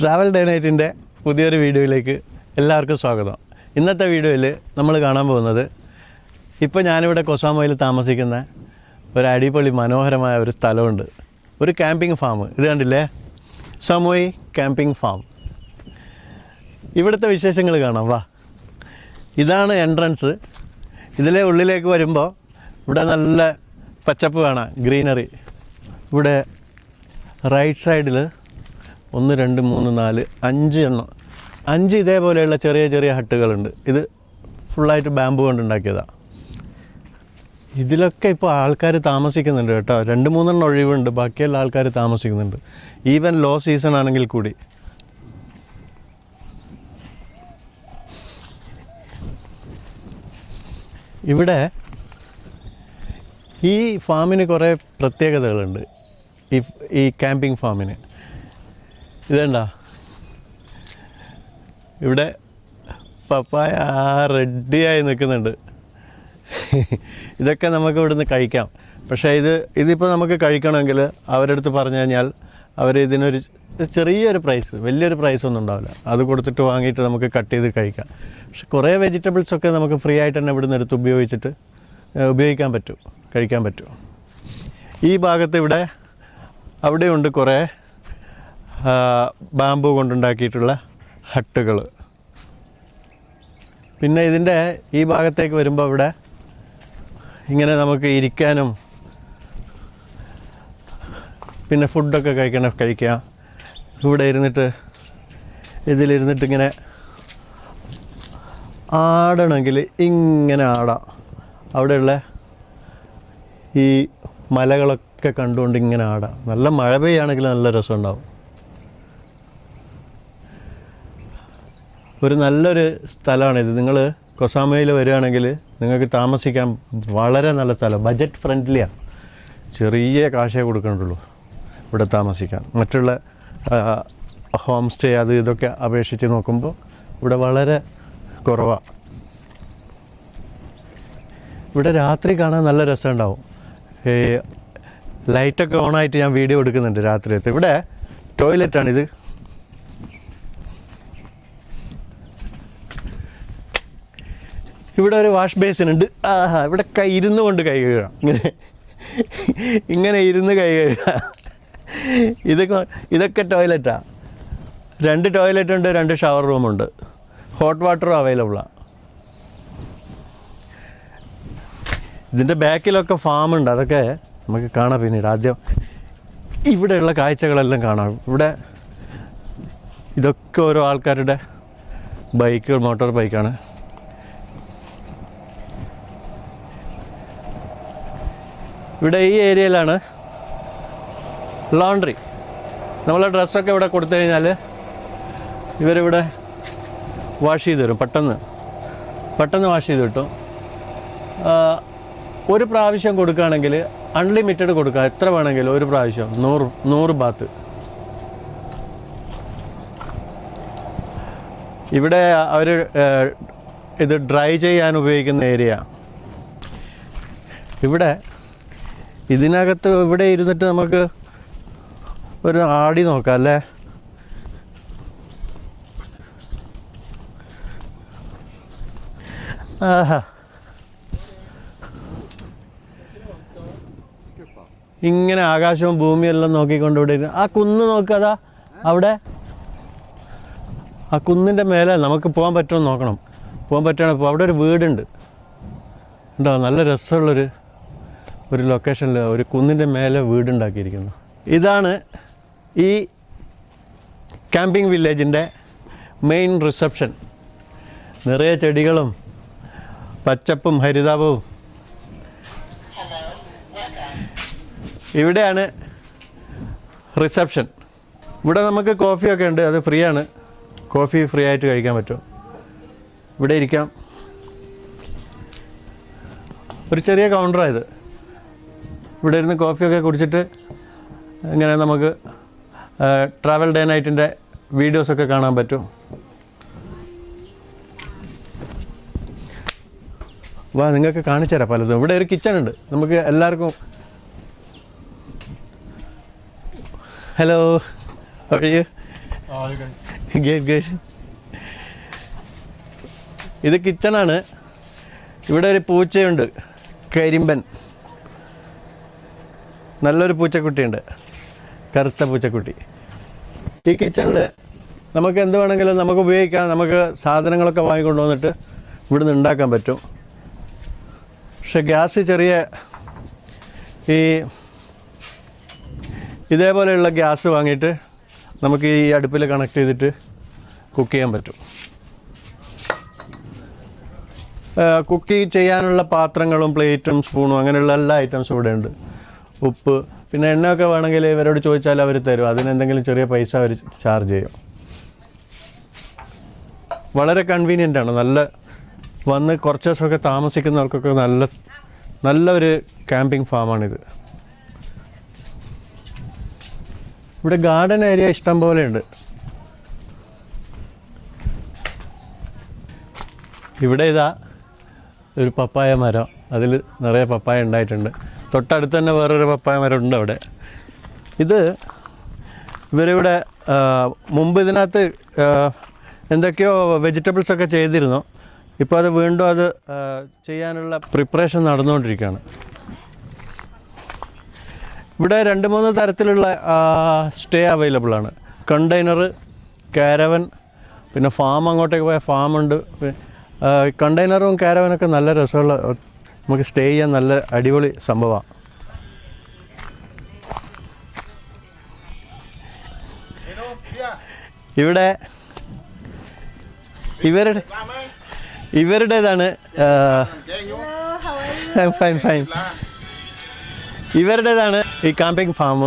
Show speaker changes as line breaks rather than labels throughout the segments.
Travel day നൈറ്റിന്റെ പുതിയൊരു വീഡിയോയിലേക്ക് എല്ലാവർക്കും സ്വാഗതം. ഇന്നത്തെ വീഡിയോയിൽ നമ്മൾ കാണാൻ പോകുന്നത് ഇപ്പോൾ ഞാനിവിടെ കൊസാമോയിൽ താമസിക്കുന്ന ഒരു അടിപൊളി മനോഹരമായ ഒരു സ്ഥലമുണ്ട്. ഒരു ക്യാമ്പിംഗ് ഫാം ഇത് കണ്ടില്ലേ? സമോയി ക്യാമ്പിംഗ് ഫാം ഇവിടുത്തെ വിശേഷങ്ങൾ കാണാം. വാ. ഇതാണ് എൻട്രൻസ് ഇതിലെ ഉള്ളിലേക്ക് വരുമ്പോൾ ഇവിടെ നല്ല പച്ചപ്പ് കാണാം. ഗ്രീനറി ഇവിടെ റൈറ്റ് സൈഡിൽ ഒന്ന് രണ്ട് മൂന്ന് നാല് അഞ്ച് എണ്ണം. അഞ്ച് ഇതേപോലെയുള്ള ചെറിയ ചെറിയ ഹട്ടുകളുണ്ട്. ഇത് ഫുള്ളായിട്ട് ബാമ്പു കൊണ്ട് ഉണ്ടാക്കിയതാണ് ഇതിലൊക്കെ ഇപ്പോൾ ആൾക്കാർ താമസിക്കുന്നുണ്ട് കേട്ടോ. രണ്ട് മൂന്നെണ്ണം ഒഴിവുണ്ട്. ബാക്കിയുള്ള ആൾക്കാർ താമസിക്കുന്നുണ്ട്. ഈവൻ ലോ സീസൺ ആണെങ്കിൽ കൂടി. ഇവിടെ ഈ ഫാമിന് കുറേ പ്രത്യേകതകളുണ്ട്. ഈ ഈ ക്യാമ്പിംഗ് ഫാമിന് ഇതേണ്ട. ഇവിടെ പപ്പായ റെഡിയായി നിൽക്കുന്നുണ്ട്. ഇതൊക്കെ നമുക്ക് ഇവിടുന്ന് കഴിക്കാം. പക്ഷേ ഇത് ഇതിപ്പോൾ നമുക്ക് കഴിക്കണമെങ്കിൽ അവരുടെ അടുത്ത് പറഞ്ഞു കഴിഞ്ഞാൽ അവർ ഇതിനൊരു ചെറിയൊരു പ്രൈസ് വലിയൊരു പ്രൈസ് ഒന്നും ഉണ്ടാവില്ല. അത് കൊടുത്തിട്ട് വാങ്ങിയിട്ട് നമുക്ക് കട്ട് ചെയ്ത് കഴിക്കാം. പക്ഷെ കുറേ വെജിറ്റബിൾസ് ഒക്കെ നമുക്ക് ഫ്രീ ആയിട്ട് തന്നെ ഇവിടുന്ന് എടുത്ത് ഉപയോഗിച്ചിട്ട് ഉപയോഗിക്കാൻ പറ്റും കഴിക്കാൻ പറ്റും. ഈ ഭാഗത്ത് ഇവിടെ അവിടെയുണ്ട് കുറേ ബാമ്പു കൊണ്ടുണ്ടാക്കിയിട്ടുള്ള ഹട്ടുകൾ പിന്നെ ഇതിന്റെ ഈ ഭാഗത്തേക്ക് വരുമ്പോൾ ഇവിടെ ഇങ്ങനെ നമുക്ക് ഇരിക്കാനും പിന്നെ ഫുഡൊക്കെ കഴിക്കണം കഴിക്കാം ഇവിടെ ഇരുന്നിട്ട് ഇതിലിരുന്നിട്ട് ഇങ്ങനെ ആടണമെങ്കിൽ ഇങ്ങനെ ആടാം. അവിടെയുള്ള ഈ മലകളൊക്കെ കണ്ടുകൊണ്ട് ഇങ്ങനെ ആടാം. നല്ല മഴ പെയ്യാണെങ്കിൽ നല്ല രസമുണ്ടാവും. ഒരു നല്ലൊരു സ്ഥലമാണിത്. നിങ്ങൾ കൊസാമയിൽ വരികയാണെങ്കിൽ നിങ്ങൾക്ക് താമസിക്കാൻ വളരെ നല്ല സ്ഥലം. ബജറ്റ് ഫ്രണ്ട്ലിയാണ് ചെറിയ കാശേ കൊടുക്കേണ്ടുള്ളൂ ഇവിടെ താമസിക്കാൻ. മറ്റുള്ള ഹോം സ്റ്റേ അത് ഇതൊക്കെ അപേക്ഷിച്ച് നോക്കുമ്പോൾ ഇവിടെ വളരെ കുറവാണ് ഇവിടെ രാത്രി കാണാൻ നല്ല രസമുണ്ടാവും. ഈ ലൈറ്റൊക്കെ ഓണായിട്ട് ഞാൻ വീഡിയോ എടുക്കുന്നുണ്ട് രാത്രിയത്തെ. ഇവിടെ ടോയ്ലറ്റാണിത്. ഇവിടെ ഒരു വാഷ് ബേസിൻ ഉണ്ട്. ആഹാ ഇവിടെ കൈ ഇരുന്ന് കൊണ്ട് കൈ കഴുകാം. ഇങ്ങനെ. ഇങ്ങനെ ഇരുന്ന് കൈ കഴുകാം. ഇതൊക്കെ ഇതൊക്കെ ടോയ്ലറ്റാ. രണ്ട് ടോയ്ലറ്റ് ഉണ്ട് രണ്ട് ഷവർ റൂമുണ്ട് ഹോട്ട് വാട്ടറും അവൈലബിളാണ് ഇതിന്റെ ബാക്കിലൊക്കെ ഫാമുണ്ട് അതൊക്കെ നമുക്ക് കാണാം പിന്നീട്. ആദ്യം ഇവിടെയുള്ള കാഴ്ചകളെല്ലാം കാണാം. ഇവിടെ ഇതൊക്കെ ഓരോ ആൾക്കാരുടെ ബൈക്കുകൾ മോട്ടോർ ബൈക്കാണ്. ഇവിടെ ഈ ഏരിയയിലാണ് ലോണ്ട്രി നമ്മളെ ഡ്രസ്സൊക്കെ ഇവിടെ കൊടുത്തു കഴിഞ്ഞാൽ ഇവരിവിടെ വാഷ് ചെയ്ത് തരും പെട്ടെന്ന്. പെട്ടെന്ന് വാഷ് ചെയ്ത് കിട്ടും. ഒരു പ്രാവശ്യം കൊടുക്കുകയാണെങ്കിൽ അൺലിമിറ്റഡ് കൊടുക്കുക. എത്ര വേണമെങ്കിലും ഒരു പ്രാവശ്യം. നൂറ് നൂറ് ബാത്ത് ഇവിടെ അവർ ഇത് ഡ്രൈ ചെയ്യാൻ ഉപയോഗിക്കുന്ന ഏരിയ ഇവിടെ ഇതിനകത്ത് ഇവിടെ ഇരുന്നിട്ട് നമുക്ക് ഒരു ആടി നോക്കാം അല്ലേ? ഇങ്ങനെ ആകാശവും ഭൂമിയെല്ലാം നോക്കിക്കൊണ്ട് ഇവിടെ ഇരുന്നു ആ കുന്ന് നോക്കാതാ അവിടെ. ആ കുന്നിന്റെ മേലെ നമുക്ക് പോകാൻ പറ്റുമോ എന്ന് നോക്കണം. പോകാൻ പറ്റുകയാണെങ്കിൽ അവിടെ ഒരു വീടുണ്ട്. ഉണ്ടോ നല്ല രസമുള്ളൊരു ഒരു ലൊക്കേഷനിൽ ഒരു കുന്നിന്റെ മേലെ വീടുണ്ടാക്കിയിരിക്കുന്നു. ഇതാണ് ഈ ക്യാമ്പിംഗ് വില്ലേജിന്റെ മെയിൻ റിസപ്ഷൻ നിറയെ ചെടികളും പച്ചപ്പും ഹരിതാപവും ഇവിടെയാണ് റിസപ്ഷൻ ഇവിടെ നമുക്ക് കോഫിയൊക്കെ ഉണ്ട് അത് ഫ്രീ ആണ് കോഫി ഫ്രീ ആയിട്ട് കഴിക്കാൻ പറ്റും. ഇവിടെ ഇരിക്കാം. ഒരു ചെറിയ കൗണ്ടറായത് ഇവിടെ ഇരുന്ന് കോഫിയൊക്കെ കുടിച്ചിട്ട് ഇങ്ങനെ നമുക്ക് ട്രാവൽ ഡേ നൈറ്റിന്റെ വീഡിയോസൊക്കെ കാണാൻ പറ്റും. വാ നിങ്ങൾക്ക് കാണിച്ചു തരാം പലതും. ഇവിടെ ഒരു കിച്ചൺ ഉണ്ട്. നമുക്ക് എല്ലാവർക്കും ഹലോ ഇത് കിച്ചണാണ് ഇവിടെ ഒരു പൂച്ചയുണ്ട്. കരിമ്പൻ. നല്ലൊരു പൂച്ചക്കുട്ടിയുണ്ട്. കറുത്ത പൂച്ചക്കുട്ടി. ഈ കിച്ചണിൽ നമുക്ക് എന്ത് വേണമെങ്കിലും നമുക്ക് ഉപയോഗിക്കാം. നമുക്ക് സാധനങ്ങളൊക്കെ വാങ്ങിക്കൊണ്ട് വന്നിട്ട് ഇവിടുന്ന് ഉണ്ടാക്കാൻ പറ്റും. പക്ഷെ ഗ്യാസ് ചെറിയ ഈ ഇതേപോലെയുള്ള ഗ്യാസ് വാങ്ങിയിട്ട് നമുക്ക് ഈ അടുപ്പിൽ കണക്ട് ചെയ്തിട്ട് കുക്ക് ചെയ്യാൻ പറ്റും. കുക്ക് ചെയ്യാനുള്ള പാത്രങ്ങളും പ്ലേറ്റും സ്പൂണും അങ്ങനെയുള്ള എല്ലാ ഐറ്റംസും ഇവിടെ ഉണ്ട് ഉപ്പ് പിന്നെ എണ്ണയൊക്കെ വേണമെങ്കിൽ ഇവരോട് ചോദിച്ചാൽ അവർ തരും. അതിനെന്തെങ്കിലും ചെറിയ പൈസ അവർ ചാർജ് ചെയ്യും. വളരെ കൺവീനിയന്റ് ആണ്. നല്ല വന്ന് കുറച്ച് ദിവസമൊക്കെ താമസിക്കുന്നവർക്കൊക്കെ നല്ല നല്ലൊരു ക്യാമ്പിംഗ് ഫാമാണിത് ഇവിടെ ഗാർഡൻ ഏരിയ ഇഷ്ടം പോലെ ഉണ്ട്. ഇവിടെ ഇതാ ഒരു പപ്പായ മരം. അതിൽ നിറയെ പപ്പായ ഉണ്ടായിട്ടുണ്ട്. തൊട്ടടുത്ത് തന്നെ വേറൊരു പപ്പായ മരം ഉണ്ട് അവിടെ. ഇത് ഇവരിവിടെ മുമ്പ് ഇതിനകത്ത് എന്തൊക്കെയോ വെജിറ്റബിൾസ് ഒക്കെ ചെയ്തിരുന്നു. ഇപ്പോൾ അത് വീണ്ടും അത് ചെയ്യാനുള്ള പ്രിപ്പറേഷൻ നടന്നുകൊണ്ടിരിക്കുകയാണ്. ഇവിടെ രണ്ട് മൂന്ന് തരത്തിലുള്ള സ്റ്റേ അവൈലബിൾ ആണ്. കണ്ടെയ്നർ കാരവൻ പിന്നെ ഫാം അങ്ങോട്ടേക്ക് പോയ ഫാമുണ്ട് കണ്ടെയ്നറും കാരവനൊക്കെ നല്ല രസമുള്ള നമുക്ക് സ്റ്റേ ചെയ്യാൻ നല്ല അടിപൊളി സംഭവമാണ് ഇവിടെ ഇവരുടെ ഇവരുടേതാണ് ഫൈൻ ഫൈൻ ഇവരുടേതാണ് ഈ കാമ്പിംഗ് ഫാം.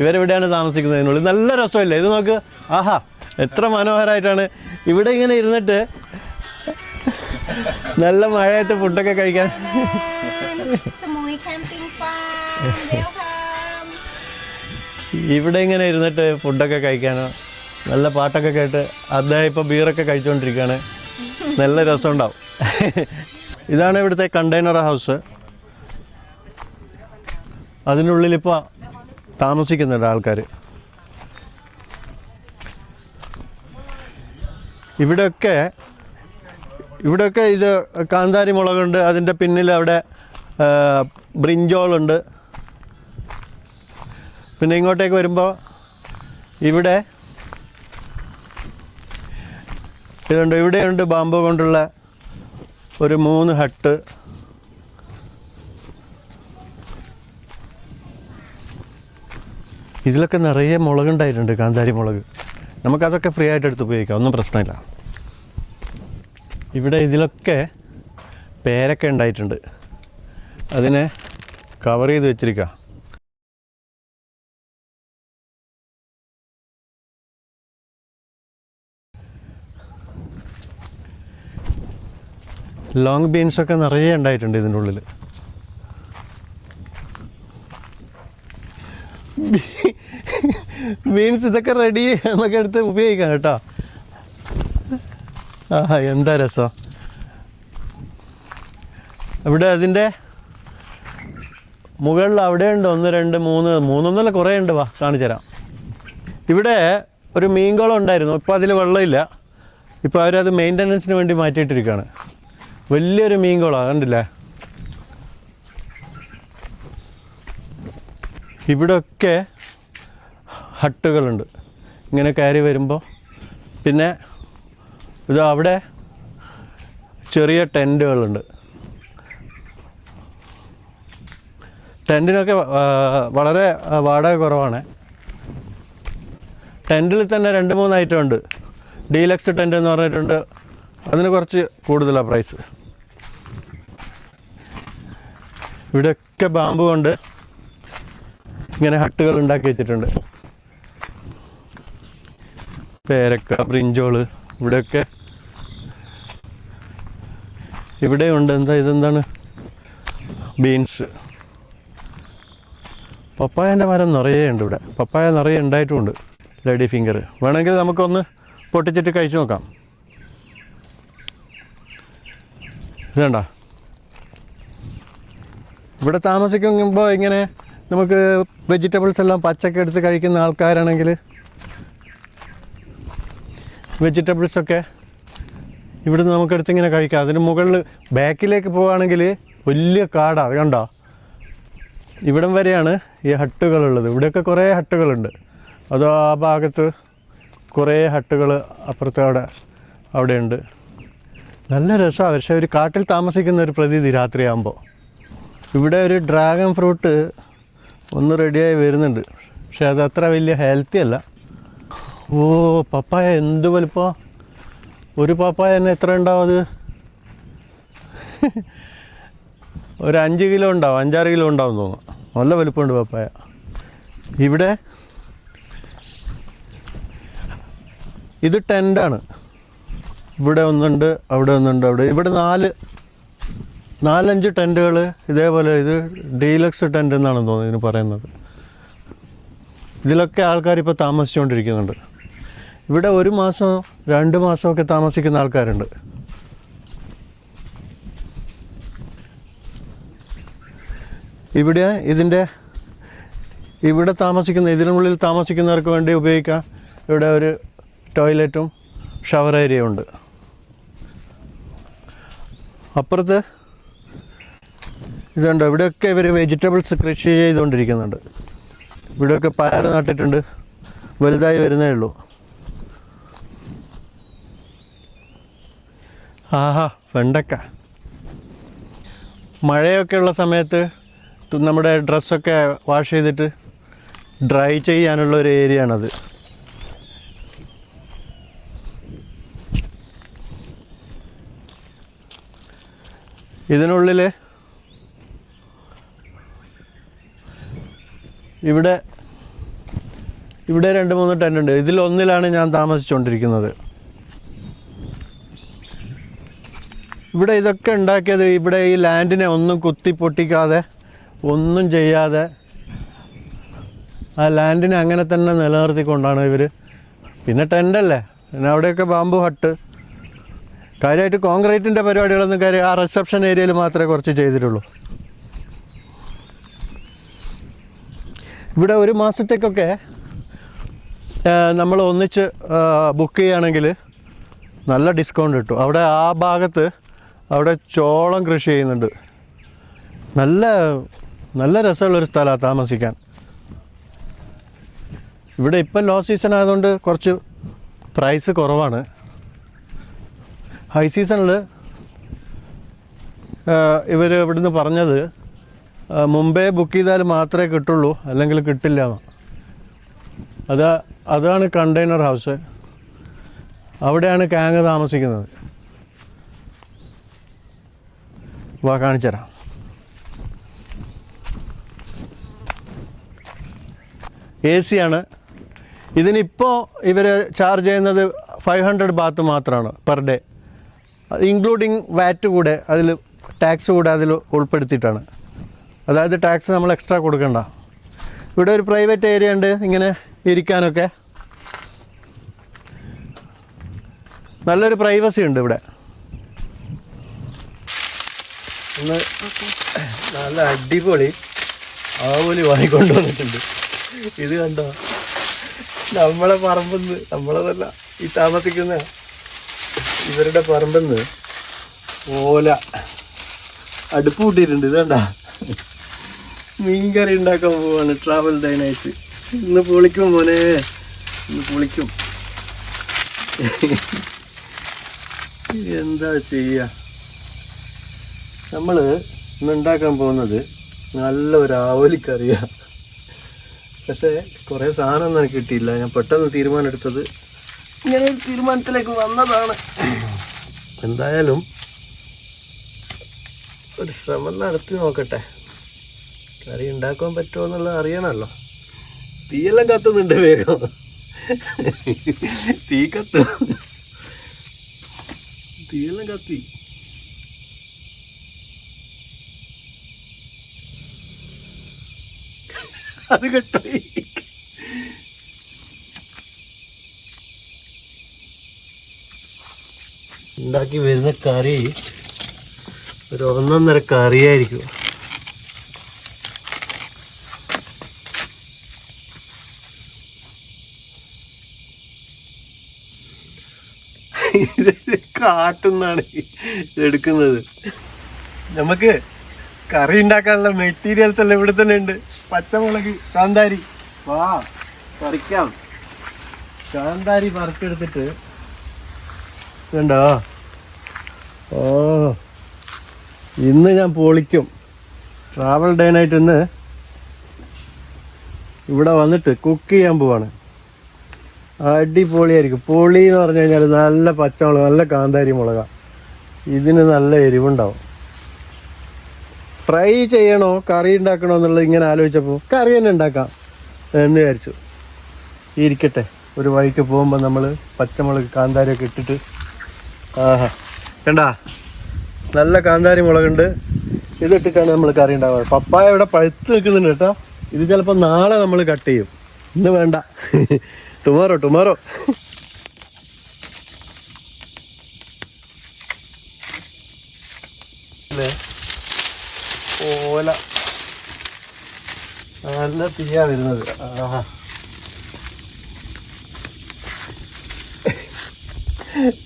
ഇവരെവിടെയാണ് താമസിക്കുന്നതിനുള്ളിൽ? നല്ല രസമല്ലേ? ഇത് നോക്ക്. ആഹാ എത്ര മനോഹരമായിട്ടാണ് ഇവിടെ ഇങ്ങനെ ഇരുന്നിട്ട് നല്ല മഴയത്ത് ഫുഡൊക്കെ കഴിക്കാൻ. ഇവിടെ ഇങ്ങനെ ഇരുന്നിട്ട് ഫുഡൊക്കെ കഴിക്കാനോ നല്ല പാട്ടൊക്കെ കേട്ട് അദ്ദേഹം ഇപ്പോൾ ബീറൊക്കെ കഴിച്ചുകൊണ്ടിരിക്കുകയാണ് നല്ല രസമുണ്ടാവും. ഇതാണ് ഇവിടുത്തെ കണ്ടെയ്നർ ഹൗസ്. അതിനുള്ളിൽ ഇപ്പോൾ താമസിക്കുന്നുണ്ട് ആൾക്കാർ ഇവിടെയൊക്കെ ഇവിടെയൊക്കെ ഇത് കാന്താരി മുളകുണ്ട് അതിന്റെ പിന്നിൽ അവിടെ ബ്രിഞ്ചോളുണ്ട് പിന്നെ ഇങ്ങോട്ടേക്ക് വരുമ്പോൾ ഇവിടെ ഇതുണ്ട് ഇവിടെയുണ്ട് ബാമ്പു കൊണ്ടുള്ള ഒരു മൂന്ന് ഹട്ട്. ഇതിലൊക്കെ നിറയെ മുളകുണ്ടായിട്ടുണ്ട് കാന്താരി മുളക്. നമുക്കതൊക്കെ ഫ്രീ ആയിട്ട് എടുത്ത് ഉപയോഗിക്കാം ഒന്നും പ്രശ്നമില്ല. ഇവിടെ ഇതിലൊക്കെ പേരൊക്കെ ഉണ്ടായിട്ടുണ്ട്. അതിനെ കവർ ചെയ്ത് വെച്ചിരിക്കുക ലോങ് ബീൻസൊക്കെ നിറയെ ഉണ്ടായിട്ടുണ്ട് ഇതിന്റെ ഉള്ളിൽ ബീൻസ് ഇതൊക്കെ റെഡി നമുക്ക് എടുത്ത് ഉപയോഗിക്കാം കേട്ടോ. ആഹാ എന്താ രസം? ഇവിടെ അതിന്റെ? മുകളിൽ അവിടെ ഉണ്ട് ഒന്ന് രണ്ട് മൂന്ന്. മൂന്നൊന്നല്ല കുറേ ഉണ്ട്. വാ കാണിച്ചു തരാം. ഇവിടെ ഒരു മീൻകുളം ഉണ്ടായിരുന്നു. ഇപ്പോൾ അതിൽ വെള്ളമില്ല. ഇപ്പോൾ അവരത് മെയിന്റനൻസിന് വേണ്ടി മാറ്റിയിട്ടിരിക്കുകയാണ്. വലിയൊരു മീൻകുളം കണ്ടില്ലേ? ഇവിടെയൊക്കെ ഹട്ടുകളുണ്ട്. ഇങ്ങനെ കയറി വരുമ്പോൾ പിന്നെ ഇത് അവിടെ ചെറിയ ടെന്റുകളുണ്ട് ടെന്റിനൊക്കെ വളരെ വാടക കുറവാണ്. ടെന്റിൽ തന്നെ രണ്ട് മൂന്ന് ഐറ്റം ഉണ്ട്. ഡീലക്സ് ടെന്റ് എന്ന് പറഞ്ഞിട്ടുണ്ട്. അതിന് കുറച്ച് കൂടുതലാണ് പ്രൈസ് ഇവിടെയൊക്കെ ബാമ്പ് കൊണ്ട് ഇങ്ങനെ ഹട്ടുകൾ ഉണ്ടാക്കി വെച്ചിട്ടുണ്ട്. പേരക്ക ബ്രിഞ്ചോൾ ഇവിടെയൊക്കെ. ഇവിടെയുണ്ട്. എന്താ ഇതെന്താണ്? ബീൻസ്. പപ്പായന്റെ മരം നിറയെ ഉണ്ട് ഇവിടെ. പപ്പായ നിറയെ ഉണ്ടായിട്ടുമുണ്ട് ലേഡി ഫിംഗർ. വേണമെങ്കിൽ നമുക്കൊന്ന് പൊട്ടിച്ചിട്ട് കഴിച്ചു നോക്കാം. ഇതണ്ട? ഇവിടെ താമസിക്കുമ്പോൾ ഇങ്ങനെ നമുക്ക് വെജിറ്റബിൾസ് എല്ലാം പച്ചക്കെടുത്ത് കഴിക്കുന്ന ആൾക്കാരാണെങ്കിൽ വെജിറ്റബിൾസൊക്കെ ഇവിടുന്ന് നമുക്കെടുത്ത് ഇങ്ങനെ കഴിക്കാം. അതിന് മുകളിൽ ബാക്കിലേക്ക് പോവുകയാണെങ്കിൽ വലിയ കാടാണ് കണ്ടോ? ഇവിടം വരെയാണ് ഈ ഹട്ടുകളുള്ളത്. ഇവിടെയൊക്കെ കുറേ ഹട്ടുകളുണ്ട്. അതോ ആ ഭാഗത്ത് കുറേ ഹട്ടുകൾ അപ്പുറത്ത് അവിടെ അവിടെയുണ്ട്. നല്ല രസമാണ് പക്ഷേ ഒരു കാട്ടിൽ താമസിക്കുന്ന ഒരു പ്രതീതി രാത്രിയാകുമ്പോൾ ഇവിടെ ഒരു ഡ്രാഗൺ ഫ്രൂട്ട് ഒന്ന് റെഡിയായി വരുന്നുണ്ട്. പക്ഷേ അത് അത്ര വലിയ ഹെൽത്തി അല്ല. ഓ പപ്പായ എന്ത് വലുപ്പം ഒരു പപ്പായ തന്നെ എത്ര ഉണ്ടാവും അത്? ഒരു അഞ്ച് കിലോ ഉണ്ടാവും അഞ്ചാറ് കിലോ ഉണ്ടാവും തോന്നുന്നു. നല്ല വലുപ്പമുണ്ട് പപ്പായ. ഇവിടെ? ഇത് ടെന്റാണ് ഇവിടെ ഒന്നുണ്ട് അവിടെ ഒന്നുണ്ട് അവിടെ. ഇവിടെ നാല് നാലഞ്ച് ടെന്റുകൾ ഇതേപോലെ ഇത് ഡീലക്സ് ടെന്റ് എന്നാണ് തോന്നുന്നത് ഇതിന് പറയുന്നത്. ഇതിലൊക്കെ ആൾക്കാർ ഇപ്പോൾ താമസിച്ചുകൊണ്ടിരിക്കുന്നുണ്ട്. ഇവിടെ ഒരു മാസം രണ്ട് മാസമൊക്കെ താമസിക്കുന്ന ആൾക്കാരുണ്ട്. ഇവിടെ ഇതിന്റെ ഇവിടെ താമസിക്കുന്ന ഇതിനുള്ളിൽ താമസിക്കുന്നവർക്ക് വേണ്ടി ഉപയോഗിക്കാം. ഇവിടെ ഒരു ടോയ്ലറ്റും ഷവർ ഏരിയ ഉണ്ട്. അപ്പുറത്ത് ഇതുണ്ട്. ഇവിടെയൊക്കെ ഇവർ വെജിറ്റബിൾസ് കൃഷി ചെയ്തുകൊണ്ടിരിക്കുന്നുണ്ട്. ഇവിടെയൊക്കെ പയർ നട്ടിട്ടുണ്ട്. വലുതായി വരുന്നേ ഉള്ളൂ. ആഹാ വെണ്ടക്ക. മഴയൊക്കെ ഉള്ള സമയത്ത് നമ്മുടെ ഡ്രസ്സൊക്കെ വാഷ് ചെയ്തിട്ട് ഡ്രൈ ചെയ്യാനുള്ള ഒരു ഏരിയ ആണത് ഇതിനുള്ളിൽ ഇവിടെ ഇവിടെ രണ്ട് മൂന്ന് ടെന്റ് ഉണ്ട് ഇതിൽ ഒന്നിലാണ് ഞാൻ താമസിച്ചുകൊണ്ടിരിക്കുന്നത് ഇവിടെ ഇതൊക്കെ ഉണ്ടാക്കിയത് ഇവിടെ ഈ ലാൻഡിനെ ഒന്നും കുത്തി പൊട്ടിക്കാതെ ഒന്നും ചെയ്യാതെ ആ ലാൻഡിനെ അങ്ങനെ തന്നെ നിലനിർത്തിക്കൊണ്ടാണ് ഇവർ പിന്നെ ടെന്റല്ലേ പിന്നെ അവിടെയൊക്കെ ബാമ്പു ഹട്ട് കാര്യമായിട്ട് കോൺക്രീറ്റിന്റെ പരിപാടികളൊന്നും കാര്യം ആ റിസപ്ഷൻ ഏരിയയിൽ മാത്രമേ കുറച്ച് ചെയ്തിട്ടുള്ളൂ. ഇവിടെ ഒരു മാസത്തേക്കൊക്കെ നമ്മൾ ഒന്നിച്ച് ബുക്ക് ചെയ്യുകയാണെങ്കിൽ നല്ല ഡിസ്കൗണ്ട് കിട്ടും. അവിടെ ആ ഭാഗത്ത് അവിടെ ചോളം കൃഷി ചെയ്യുന്നുണ്ട്. നല്ല നല്ല രസമുള്ളൊരു സ്ഥലമാണ് താമസിക്കാൻ. ഇവിടെ ഇപ്പം ലോ സീസൺ ആയതുകൊണ്ട് കുറച്ച് പ്രൈസ് കുറവാണ്. ഹൈ സീസണിൽ ഇവർ ഇവിടുന്ന് പറഞ്ഞത് മുമ്പേ ബുക്ക് ചെയ്താൽ മാത്രമേ കിട്ടുള്ളൂ അല്ലെങ്കിൽ കിട്ടില്ല അത് അതാണ് കണ്ടെയ്നർ ഹൗസ് അവിടെയാണ് കാങ് താമസിക്കുന്നത്. വാ കാണിച്ചു തരാം. എ സി ആണ്. ഇതിനിപ്പോൾ ഇവർ ചാർജ് ചെയ്യുന്നത് ഫൈവ് ഹൺഡ്രഡ് ബാത്ത് മാത്രമാണ് പെർ ഡേ ഇൻക്ലൂഡിങ് വാറ്റ് കൂടെ അതിൽ ടാക്സ് കൂടെ അതിൽ ഉൾപ്പെടുത്തിയിട്ടാണ്. അതായത് ടാക്സ് നമ്മൾ എക്സ്ട്രാ കൊടുക്കണ്ട. ഇവിടെ ഒരു പ്രൈവറ്റ് ഏരിയ ഉണ്ട് ഇങ്ങനെ ഇരിക്കാനൊക്കെ. നല്ലൊരു പ്രൈവസി ഉണ്ട് ഇവിടെ. ഒന്ന് നല്ല അടിപൊളി ആവോലി വാങ്ങിക്കൊണ്ടുവന്നിട്ടുണ്ട് ഇത് കണ്ടോ? നമ്മളെ പറമ്പെന്ന് നമ്മളതല്ല ഈ താമസിക്കുന്ന ഇവരുടെ പറമ്പെന്ന് ഓല അടുപ്പ് കൂട്ടിയിട്ടുണ്ട്. ഇത് കണ്ട? മീൻകറി ഉണ്ടാക്കാൻ പോവാണ് ട്രാവൽ ഡൈനായിട്ട് ഇന്ന് പൊളിക്കും മോനെ ഇന്ന് പൊളിക്കും. എന്താ ചെയ്യുക നമ്മൾ ഇന്ന് ഉണ്ടാക്കാൻ പോകുന്നത് നല്ല ഒരു ആവലിക്കറിയാണ് പക്ഷേ കുറേ സാധനം എനിക്ക് കിട്ടിയില്ല. ഞാൻ പെട്ടെന്ന് തീരുമാനം എടുത്തത് ഇങ്ങനെ ഒരു തീരുമാനത്തിലേക്ക് വന്നതാണ്. എന്തായാലും ഒരു ശ്രമം നടത്തി നോക്കട്ടെ. കറി ഉണ്ടാക്കാൻ പറ്റുമോ എന്നുള്ളത് അറിയണമല്ലോ. തീയെല്ലാം കത്തുന്നുണ്ട് വേഗം. തീ കത്തു. തീയെല്ലാം കത്തി. അത് കെട്ടോയി ഉണ്ടാക്കി വരുന്ന കറി ഒരു ഒന്നൊന്നര കറിയായിരിക്കും. കാട്ടുന്നാണ് എടുക്കുന്നത്. നമുക്ക് കറി ഉണ്ടാക്കാനുള്ള മെറ്റീരിയൽസ് എല്ലാം ഇവിടെ തന്നെ ഉണ്ട്. പച്ചമുളക് കാന്താരി. വാ പറിക്കാം. കാന്താരി പറിച്ചെടുത്തിട്ട് കണ്ടോ ഓ ഇന്ന് ഞാൻ പൊളിക്കും. ട്രാവൽ ഡേ നൈറ്റ് ഇന്ന് ഇവിടെ വന്നിട്ട് കുക്ക് ചെയ്യാൻ പോവാണ്. അടിപൊളിയായിരിക്കും. പൊളി എന്ന് പറഞ്ഞു കഴിഞ്ഞാൽ നല്ല പച്ചമുളക് നല്ല കാന്താരി മുളക. ഇതിന് നല്ല എരിവുണ്ടാവും. ഫ്രൈ ചെയ്യണോ കറി ഉണ്ടാക്കണോ എന്നുള്ളത് ഇങ്ങനെ ആലോചിച്ചപ്പോൾ കറി തന്നെ ഉണ്ടാക്കാം എന്ന് വിചാരിച്ചു. ഇരിക്കട്ടെ ഒരു വഴിക്ക് പോകുമ്പോൾ നമ്മൾ പച്ചമുളക് കാന്താരിയൊക്കെ ഇട്ടിട്ട് ആഹാ. കണ്ടാ? നല്ല കാന്താരി മുളകുണ്ട്. ഇതിട്ടിട്ടാണ് നമ്മൾ കറി ഉണ്ടാവുക. പപ്പായ ഇവിടെ പഴുത്ത് നിൽക്കുന്നുണ്ട് കേട്ടോ. ഇത് ചിലപ്പോൾ നാളെ നമ്മൾ കട്ട് ചെയ്യും. ഇന്ന് വേണ്ട. ടുമാറോ ടുമാറോ അല്ലേ ഓല നല്ല തീയാ വരുന്നത്.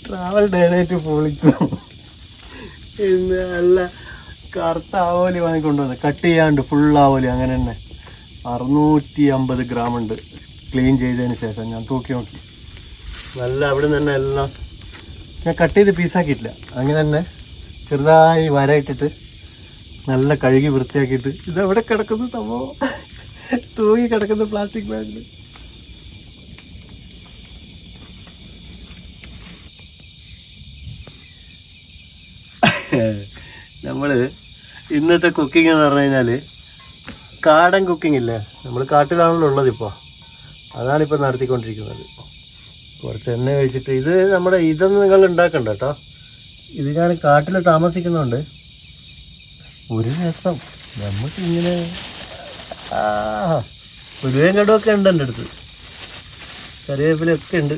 ട്രാവൽ ഡേനായിട്ട് പൊളിക്കും ഇന്ന് നല്ല കറുത്ത ആവോലി വാങ്ങിക്കൊണ്ടുവന്നത് കട്ട് ചെയ്യാണ്ട് ഫുൾ ആവോലി അങ്ങനെ തന്നെ. അറുന്നൂറ്റി അമ്പത് ഗ്രാം ഉണ്ട്. ക്ലീൻ ചെയ്തതിന് ശേഷം ഞാൻ തൂക്കി നോക്കി. നല്ല അവിടെ നിന്ന് തന്നെ എല്ലാം ഞാൻ കട്ട് ചെയ്ത് പീസാക്കിയിട്ടില്ല അങ്ങനെ തന്നെ ചെറുതായി വരയിട്ടിട്ട് നല്ല കഴുകി വൃത്തിയാക്കിയിട്ട് ഇതെവിടെ കിടക്കുന്ന സംഭവം? തൂങ്ങി കിടക്കുന്ന പ്ലാസ്റ്റിക് ബാഗിൽ നമ്മൾ ഇന്നത്തെ കുക്കിംഗ് എന്ന് പറഞ്ഞു കഴിഞ്ഞാൽ കാടൻ കുക്കിംഗ് ഇല്ലേ? നമ്മൾ കാട്ടിലാണല്ലോ ഉള്ളത് ഇപ്പോൾ അതാണിപ്പോൾ നടത്തിക്കൊണ്ടിരിക്കുന്നത്. കുറച്ച് എണ്ണ കഴിച്ചിട്ട് ഇത് നമ്മുടെ ഇതൊന്നും നിങ്ങൾ ഉണ്ടാക്കണ്ട കേട്ടോ. ഇത് ഞാൻ കാട്ടിൽ താമസിക്കുന്നുണ്ട് ഒരു രസം. നമുക്കിങ്ങനെ കടമൊക്കെ ഉണ്ട് എന്റെ അടുത്ത്. കറിവേപ്പിലൊക്കെ ഉണ്ട്.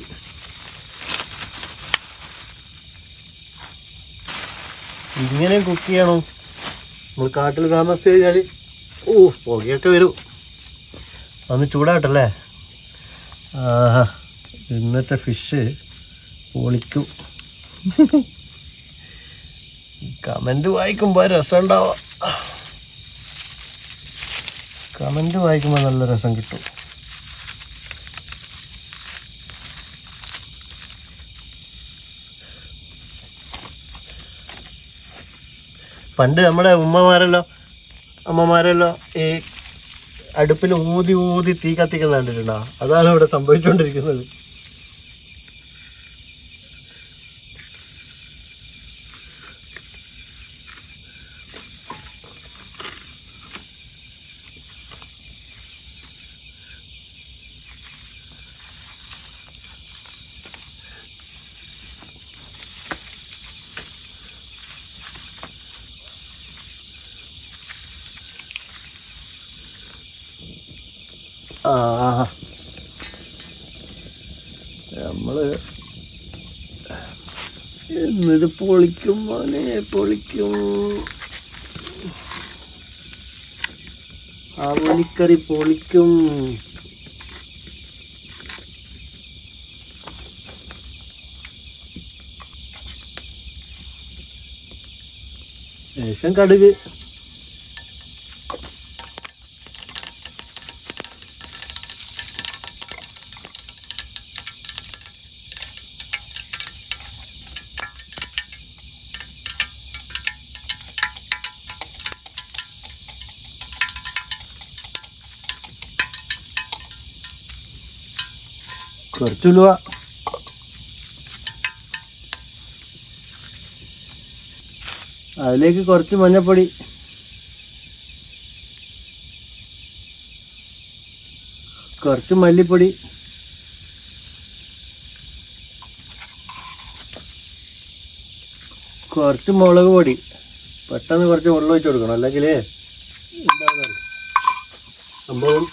ഇങ്ങനെ കുക്ക് ചെയ്യണം. നമ്മൾ കാട്ടിൽ താമസിച്ച് കഴിഞ്ഞാൽ ഓ പുകയൊക്കെ വരും. അന്ന് ചൂടാട്ടല്ലേ? ആഹാ ഇന്നത്തെ ഫിഷ് പൊളിക്കും. കമന്റ് വായിക്കുമ്പോൾ രസം ഉണ്ടാവാം. കമന്റ് വായിക്കുമ്പോൾ നല്ല രസം കിട്ടും. പണ്ട് നമ്മുടെ ഉമ്മമാരല്ലോ അമ്മമാരല്ലോ ഈ അടുപ്പിൽ ഊതി ഊതി തീ കത്തിക്കുന്ന കണ്ടിട്ടുണ്ടോ? അതാണ് ഇവിടെ സംഭവിച്ചുകൊണ്ടിരിക്കുന്നത് ആ നമ്മൾ എന്നിത് പൊളിക്കും മോനെ പൊളിക്കും. ആ പൊലിക്കറി പൊളിക്കും. ശേഷം കടുക്. കുറച്ച് ഉലുവ. അതിലേക്ക് കുറച്ച് മഞ്ഞപ്പൊടി. കുറച്ച് മല്ലിപ്പൊടി. കുറച്ച് മുളക് പൊടി. പെട്ടെന്ന് കുറച്ച് വെള്ളം ഒഴിച്ച് കൊടുക്കണം. അല്ലെങ്കിൽ സംഭവം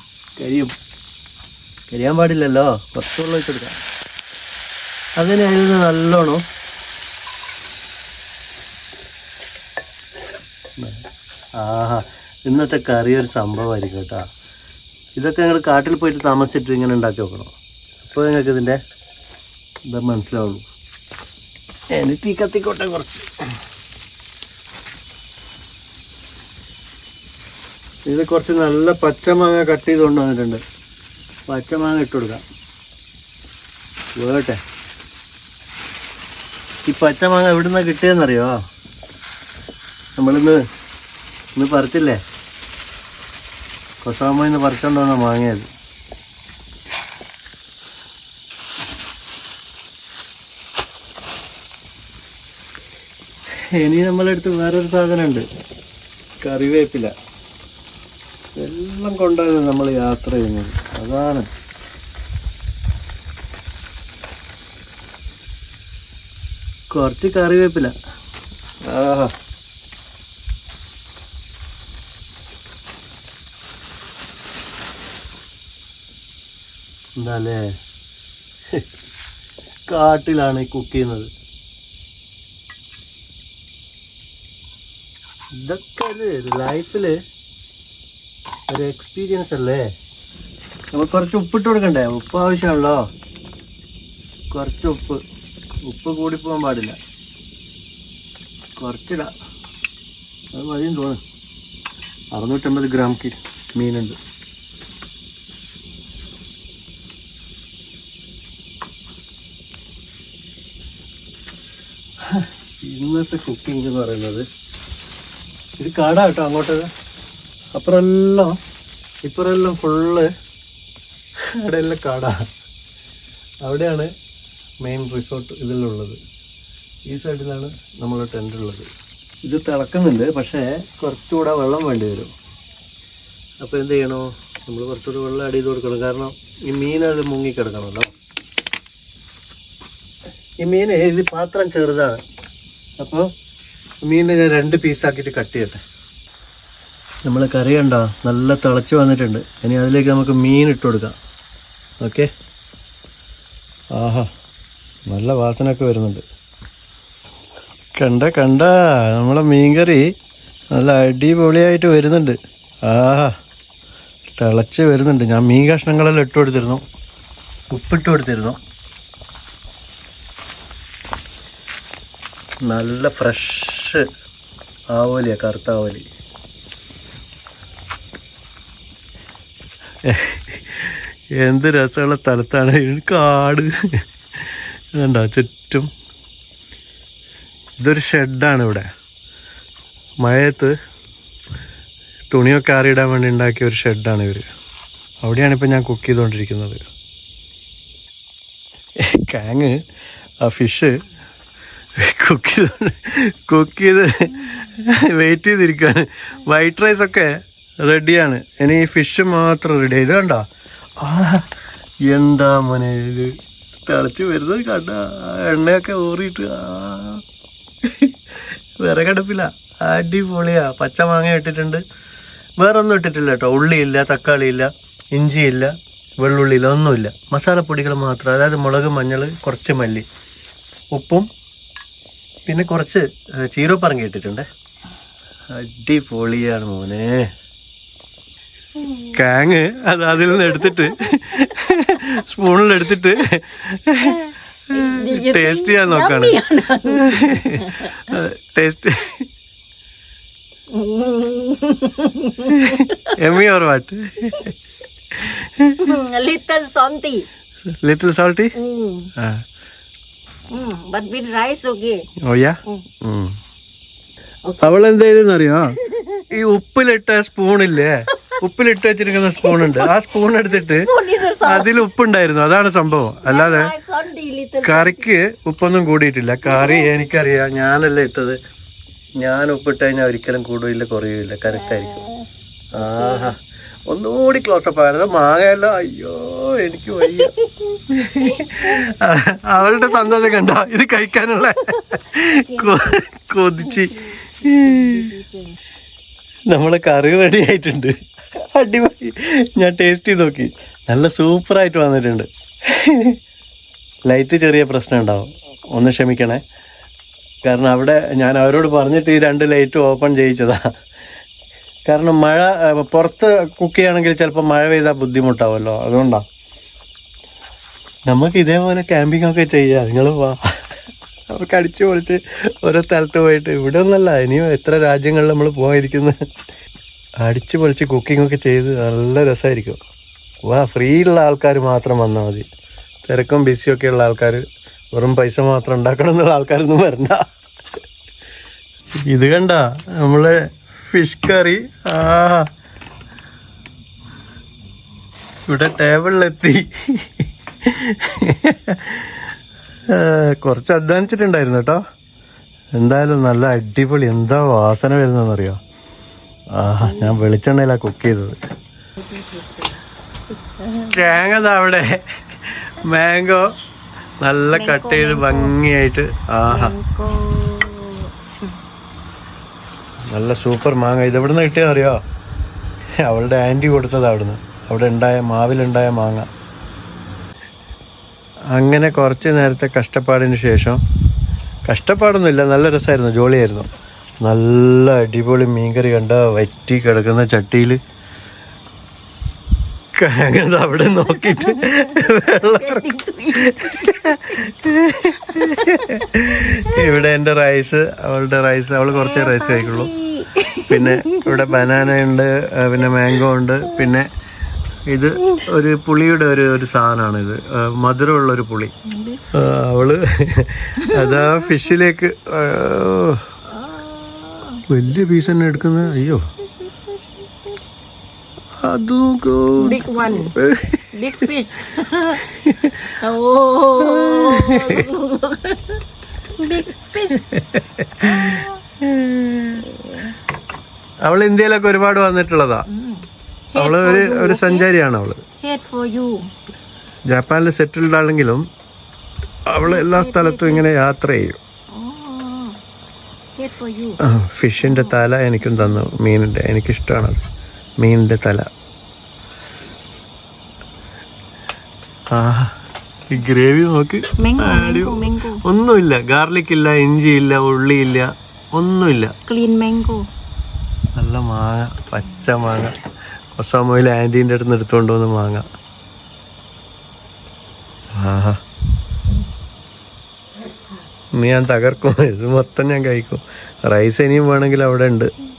കരിയും. കരിയാൻ പാടില്ലല്ലോ. കുറച്ച് വെള്ളം ഒഴിച്ചെടുക്കാം. അതിന് അതിന് നല്ലോണം ആഹാ ഇന്നത്തെ കറി ഒരു സംഭവമായിരിക്കും കേട്ടോ. ഇതൊക്കെ നിങ്ങൾ കാട്ടിൽ പോയിട്ട് താമസിച്ചിട്ട് ഇങ്ങനെ ഉണ്ടാക്കി നോക്കണം അപ്പോൾ നിങ്ങൾക്ക് ഇതിന്റെ ഇത് മനസ്സിലാവുള്ളൂ. എനിക്ക് ഈ കത്തിക്കോട്ടെ കുറച്ച്. ഇത് കുറച്ച് നല്ല പച്ചമാങ്ങ കട്ട് ചെയ്ത് കൊണ്ടുവന്നിട്ടുണ്ട് പച്ചമാങ്ങ ഇട്ട് കൊടുക്കാം. വേട്ടെ ഈ പച്ചമാങ്ങ എവിടുന്ന കിട്ടിയെന്നറിയോ? നമ്മളിന്ന് ഇന്ന് പറിച്ചില്ലേ? കൊസാമയിൽ നിന്ന് പറിച്ചോണ്ട് വന്ന മാങ്ങയത് ഇനി നമ്മളെടുത്ത് വേറൊരു സാധനമുണ്ട്. കറിവേപ്പില. എല്ലാം കൊണ്ടാണ് നമ്മൾ യാത്ര ചെയ്യുന്നത്. അതാണ്. കുറച്ച് കറിവേപ്പില. ആഹാ. എന്താല്ലേ കാട്ടിലാണ് ഈ കുക്ക് ചെയ്യുന്നത്. ഇതൊക്കെ ലൈഫിൽ ഒരു എക്സ്പീരിയൻസ് അല്ലേ? നമുക്ക് കുറച്ച് ഉപ്പിട്ട് കൊടുക്കണ്ടേ? ഉപ്പ് ആവശ്യമാണല്ലോ കുറച്ച് ഉപ്പ്. ഉപ്പ് കൂടി പോകാൻ പാടില്ല. കുറച്ചിടാം. അത് മതിയും തോന്നുന്നു. അറുന്നൂറ്റമ്പത് ഗ്രാം കി മീനുണ്ട്. ഇന്നത്തെ കുക്കിംഗ് എന്ന് പറയുന്നത് ഇത് കാടാ കേട്ടോ അങ്ങോട്ട് അപ്പുറമെല്ലാം ഇപ്പുറമെല്ലാം ഫുള്ള് അവിടെ കട. അവിടെയാണ് മെയിൻ റിസോർട്ട് ഇതിലുള്ളത്. ഈ സൈഡിലാണ് നമ്മളെ ടെന്റ് ഉള്ളത്. ഇത് തിളക്കുന്നുണ്ട് പക്ഷേ കുറച്ചുകൂടെ വെള്ളം വേണ്ടി വരും. അപ്പോൾ എന്ത് ചെയ്യണോ? നമ്മൾ കുറച്ചുകൂടി വെള്ളം ആഡ് ചെയ്ത് കൊടുക്കണം. കാരണം ഈ മീൻ അത് മുങ്ങിക്കിടക്കണമല്ലോ ഈ മീൻ ഇത് പാത്രം ചെറുതാണ്? അപ്പോൾ മീനിനെ ഞാൻ രണ്ട് പീസാക്കിയിട്ട് കട്ട് ചെയ്യട്ടെ. നമ്മൾ കറി കണ്ടോ? നല്ല തിളച്ച് വന്നിട്ടുണ്ട്. ഇനി അതിലേക്ക് നമുക്ക് മീൻ ഇട്ട് കൊടുക്കാം. ഓക്കെ ആഹാ നല്ല വാസനയൊക്കെ വരുന്നുണ്ട്. കണ്ട കണ്ട നമ്മളെ മീൻകറി നല്ല അടിപൊളിയായിട്ട് വരുന്നുണ്ട്. ആഹാ തിളച്ച് വരുന്നുണ്ട്. ഞാൻ മീൻ കഷ്ണങ്ങളെല്ലാം ഇട്ട് കൊടുത്തിരുന്നു. ഉപ്പിട്ട് കൊടുത്തിരുന്നു. നല്ല ഫ്രഷ് ആവോലിയാണ് കറുത്ത ആവോലി. എന്ത് രസമുള്ള സ്ഥലത്താണ്. കാട്. ഇതുണ്ടോ ചുറ്റും. ഇതൊരു ഷെഡാണ് ഇവിടെ. മഴയത്ത് തുണിയൊക്കെ ആറിയിടാൻ വേണ്ടി ഉണ്ടാക്കിയ ഒരു ഷെഡാണ് ഇവർ അവിടെയാണ് ഇപ്പം ഞാൻ കുക്ക് ചെയ്തുകൊണ്ടിരിക്കുന്നത് കാങ് ആ ഫിഷ് കുക്ക് ചെയ്ത് കുക്ക് ചെയ്ത് വെയിറ്റ് ചെയ്തിരിക്കുകയാണ് വൈറ്റ് റൈസ് ഒക്കെ റെഡിയാണ്. ഇനി ഫിഷ് മാത്രം റെഡി ഇത് കണ്ടോ? എന്താ മോനെ തിളച്ച് വരുന്നത് കണ്ട. എണ്ണയൊക്കെ ഊറിയിട്ട് ആ. വിറകടുപ്പില്ല അടിപൊളിയാ. പച്ച മാങ്ങ ഇട്ടിട്ടുണ്ട്. വേറെ ഒന്നും ഇട്ടിട്ടില്ല കേട്ടോ. ഉള്ളിയില്ല തക്കാളിയില്ല ഇഞ്ചിയില്ല വെള്ളുള്ളിയില്ല ഒന്നുമില്ല. മസാലപ്പൊടികൾ മാത്രം. അതായത് മുളക് മഞ്ഞൾ കുറച്ച് മല്ലി ഉപ്പും പിന്നെ കുറച്ച് ഏഹ്, ചീരോപ്പറങ്കി ഇട്ടിട്ടുണ്ട്. അടിപൊളിയാണ് മോനെ. കാങ് അത് അതിൽ നിന്ന് എടുത്തിട്ട് സ്പൂണിൽ എടുത്തിട്ട് ടേസ്റ്റ് ചെയ്യാൻ നോക്കാണ് taste Emmy or what
little salty.
Little salty
Mm.
ആ
Mm. But with rice, okay.
ഓയ്യാ
ഉം.
അവൾ എന്തായാലും അറിയോ ഈ ഉപ്പിലിട്ട സ്പൂണില്ലേ ഉപ്പിലിട്ട് വെച്ചിരിക്കുന്ന സ്പൂൺ ഉണ്ട്. ആ സ്പൂൺ എടുത്തിട്ട് അതിൽ ഉപ്പുണ്ടായിരുന്നു. അതാണ് സംഭവം. അല്ലാതെ കറിക്ക് ഉപ്പൊന്നും കൂടിയിട്ടില്ല. കറി എനിക്കറിയാം. ഞാനല്ലേ ഇട്ടത്. ഞാൻ ഉപ്പിട്ട് കഴിഞ്ഞാൽ ഒരിക്കലും കൂടുകയില്ല കുറയുകയില്ല. കറക്റ്റായിരിക്കും. ആഹാ. ഒന്നുകൂടി ക്ലോസപ്പ് ആയിരുന്നു മാങ്ങയല്ല. അയ്യോ എനിക്ക് വയ്യ. അവളുടെ സന്തോഷം കണ്ടോ? ഇത് കഴിക്കാനുള്ള കൊതിച്ച്. നമ്മളെ കറി റെഡി ആയിട്ടുണ്ട്. അടിപൊളി. ഞാൻ ടേസ്റ്റ് ചെയ്ത് നോക്കി. നല്ല സൂപ്പറായിട്ട് വന്നിട്ടുണ്ട്. ലൈറ്റ് ചെറിയ പ്രശ്നം ഉണ്ടാവും. ഒന്ന് ക്ഷമിക്കണേ. കാരണം അവിടെ ഞാൻ അവരോട് പറഞ്ഞിട്ട് ഈ രണ്ട് ലൈറ്റ് ഓപ്പൺ ചെയ്യിച്ചതാ. കാരണം മഴ പുറത്ത് കുക്ക് ചെയ്യുകയാണെങ്കിൽ ചിലപ്പോൾ മഴ പെയ്താൽ ബുദ്ധിമുട്ടാവുമല്ലോ. അതുകൊണ്ടാ. നമുക്ക് ഇതേപോലെ ക്യാമ്പിംഗ് ഒക്കെ ചെയ്യാം. നിങ്ങൾ വാ. നമുക്ക് അടിച്ചു പൊളിച്ച് ഓരോ സ്ഥലത്ത് പോയിട്ട്. ഇവിടെ ഒന്നല്ല ഇനിയും എത്ര രാജ്യങ്ങളിൽ നമ്മൾ പോയിരിക്കുന്നത് അടിച്ചു പൊളിച്ച് കുക്കിംഗ് ഒക്കെ ചെയ്ത് നല്ല രസമായിരിക്കും വാ ഫ്രീ ഉള്ള ആൾക്കാർ മാത്രം വന്നാൽ മതി. തിരക്കും ബിസിയൊക്കെ ഉള്ള ആൾക്കാർ വെറും പൈസ മാത്രം ഉണ്ടാക്കണം എന്നുള്ള ആൾക്കാരൊന്നും വരണ്ട. ഇത് കണ്ട നമ്മളെ ഫിഷ് കറി ആ. ഇവിടെ ടേബിളിലെത്തി കുറച്ച് അധ്വാനിച്ചിട്ടുണ്ടായിരുന്നു കേട്ടോ. എന്തായാലും നല്ല അടിപൊളി. എന്താ വാസന വരുന്നതെന്നറിയോ? ആ ഞാൻ വെളിച്ചെണ്ണയിലാ കുക്ക് ചെയ്തത്. കേങ്ങതാ ദാ അവിടെ. മാംഗോ നല്ല കട്ട് ചെയ്ത് ഭംഗിയായിട്ട്. ആഹാ. നല്ല സൂപ്പർ മാങ്ങ. ഇത് കിട്ടിയ അറിയോ അവളുടെ ആന്റി കൊടുത്തത് അവിടുന്ന്. അവിടെ ഉണ്ടായ മാവിലുണ്ടായ മാങ്ങ. അങ്ങനെ കുറച്ച് നേരത്തെ കഷ്ടപ്പാടിന് ശേഷം കഷ്ടപ്പാടൊന്നുമില്ല നല്ല രസമായിരുന്നു ജോളിയായിരുന്നു. നല്ല അടിപൊളി മീൻകറി കണ്ട വറ്റി കിടക്കുന്ന ചട്ടിയിൽ അങ്ങനെ അവിടെ നോക്കിയിട്ട് വെള്ളം ഇവിടെ എന്റെ റൈസ് അവളുടെ റൈസ് അവൾ കുറച്ചേ റൈസ് കഴിക്കുള്ളൂ. പിന്നെ ഇവിടെ ബനാന ഉണ്ട് പിന്നെ മാംഗോ ഉണ്ട് പിന്നെ ഇത് ഒരു പുളിയുടെ ഒരു ഒരു സാധനമാണ് ഇത്. മധുരമുള്ള ഒരു പുളി. അവൾ അതാ ഫിഷിലേക്ക് വലിയ പീസ് തന്നെ എടുക്കുന്നത് അയ്യോ. അത് നോക്കൂ
ബിഗ് വൺ ബിഗ് ഫിഷ് ഓ. ബിഗ് ഫിഷ്
അവൾ ഇന്ത്യയിലൊക്കെ ഒരുപാട് വന്നിട്ടുള്ളതാ. അവൾ ഒരു ഒരു സഞ്ചാരിയാണ്
അവൾ.
ജപ്പാനിൽ സെറ്റിൽഡ് ആണെങ്കിലും അവൾ എല്ലാ സ്ഥലത്തും ഇങ്ങനെ യാത്ര ചെയ്യും. ഫിഷിന്റെ തല എനിക്കും തന്നു മീനിന്റെ. എനിക്കിഷ്ടമാണ് മീനിന്റെ തല. ആ ഈ ഗ്രേവി നോക്ക്. ഒന്നുമില്ല. ഗാർലിക് ഇല്ല ഇഞ്ചി ഇല്ല ഉള്ളി ഇല്ല ഒന്നുമില്ല.
Clean mango.
നല്ല മാങ്ങ പച്ച മാങ്ങ. ഒസാമോയിൽ ആന്റീന്റെ അടുത്ത് നിന്ന് എടുത്തുകൊണ്ട് വന്ന് മാങ്ങ. ആഹാ. ഇന്ന് ഞാൻ തകർക്കും. ഇത് മൊത്തം ഞാൻ കഴിക്കും. റൈസ് ഇനിയും വേണമെങ്കിൽ അവിടെ ഉണ്ട്.